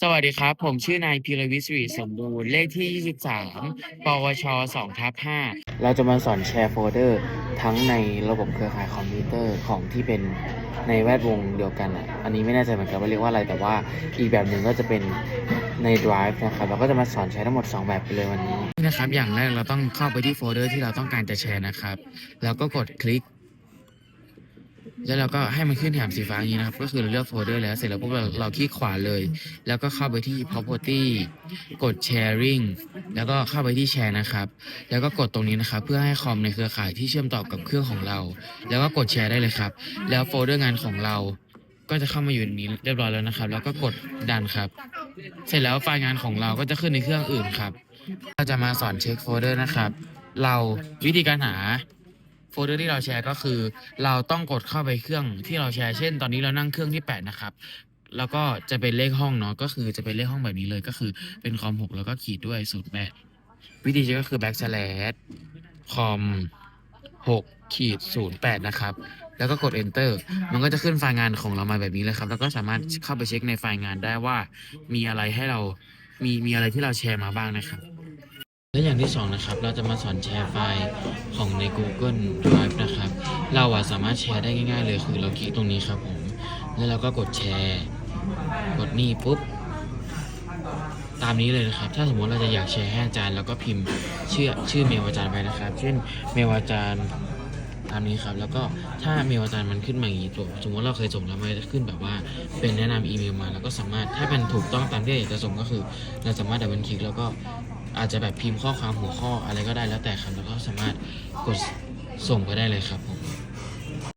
สวัสดีครับ ผมชื่อนายพีรวิศรีสมบูรณ์เลขที่ 23 ปวช2ทับ5เราจะมาสอนแชร์โฟลเดอร์ ทั้งในระบบเครือข่ายคอมพิวเตอร์ของที่เป็นในแวดวงเดียวกันอะ อันนี้ไม่แน่ใจเหมือนกันว่าเรียกว่าอะไร แต่ว่าอีกแบบหนึ่งก็จะเป็นใน Drive นะครับเราก็จะมาสอนใช้ทั้งหมด 2 แบบไปเลยวันนี้นะครับ อย่างแรกเราต้องเข้าไปที่โฟลเดอร์ที่เราต้องการจะแชร์นะครับ แล้วก็กดคลิก แล้วเราก็ให้มันขึ้นแถบสีฟ้าอย่างนี้นะครับ ก็คือเราเลือกโฟลเดอร์แล้วเสร็จแล้วปุ๊บเราเราคลิกขวาเลย แล้วก็เข้าไปที่ property กด sharing แล้วก็เข้าไปที่แชร์นะครับ แล้วก็กดตรงนี้นะครับ เพื่อให้คอมในเครือข่ายที่เชื่อมต่อกับเครื่องของเรา แล้วก็กดแชร์ได้เลยครับ แล้วโฟลเดอร์งานของเราก็จะเข้ามาอยู่ในนี้เรียบร้อยแล้วนะครับ แล้วก็กดดันครับ เสร็จแล้วไฟล์งานของเราก็จะขึ้นในเครื่องอื่นครับ เราจะมาสอนเช็คโฟลเดอร์นะครับ เราวิธีการหา เดอร์ที่เราแชร์ก็คือ เราต้องกดเข้าไปเครื่องที่เราแชร์เช่น ตอนนี้เรานั่งเครื่องที่ 8 นะครับ แล้วก็จะเป็นเลขห้องเนาะก็คือจะเป็นเลขห้องแบบนี้เลยก็คือเป็นคอม6แล้วก็ขีดด้วยศูนย์แปดวิธีเชก็คือ backslash คอม6ขีด0 8นะครับแล้วก็กด enter มันก็จะขึ้นไฟล์งานของเรามาแบบนี้เลยครับ แล้วก็สามารถเข้าไปเช็คในไฟล์งานได้ว่า มีอะไรให้เรา มีมีอะไรที่เราแชร์มาบ้างนะครับ และอย่างที่สองนะครับเราจะมาสอนแชร์ไฟล์ของใน Google Drive นะครับ เราอะสามารถแชร์ได้ง่ายๆเลยคือเราคลิกตรงนี้ครับผม แล้วเราก็กดแชร์ กดนี่ปุ๊บ ตามนี้เลยนะครับ ถ้าสมมติเราจะอยากแชร์ให้อาจารย์เราก็พิมพ์ชื่อชื่อเมลอาจารย์ไปนะครับ เช่นเมลอาจารย์ตามนี้ครับ แล้วก็ถ้าเมลอาจารย์มันขึ้นมาอย่างนี้ตัวสมมติเราเคยส่งแล้วมันจะขึ้นแบบว่าเป็นแนะนำอีเมลมา แล้วก็สามารถถ้าเป็นถูกต้องตามที่อยากจะส่งก็คือ เราสามารถดับเบิลคลิกแล้วก็ อาจจะแบบพิมพ์ข้อความหัวข้ออะไรก็ได้แล้วแต่ครับแล้วก็สามารถกดส่งไปได้เลยครับผม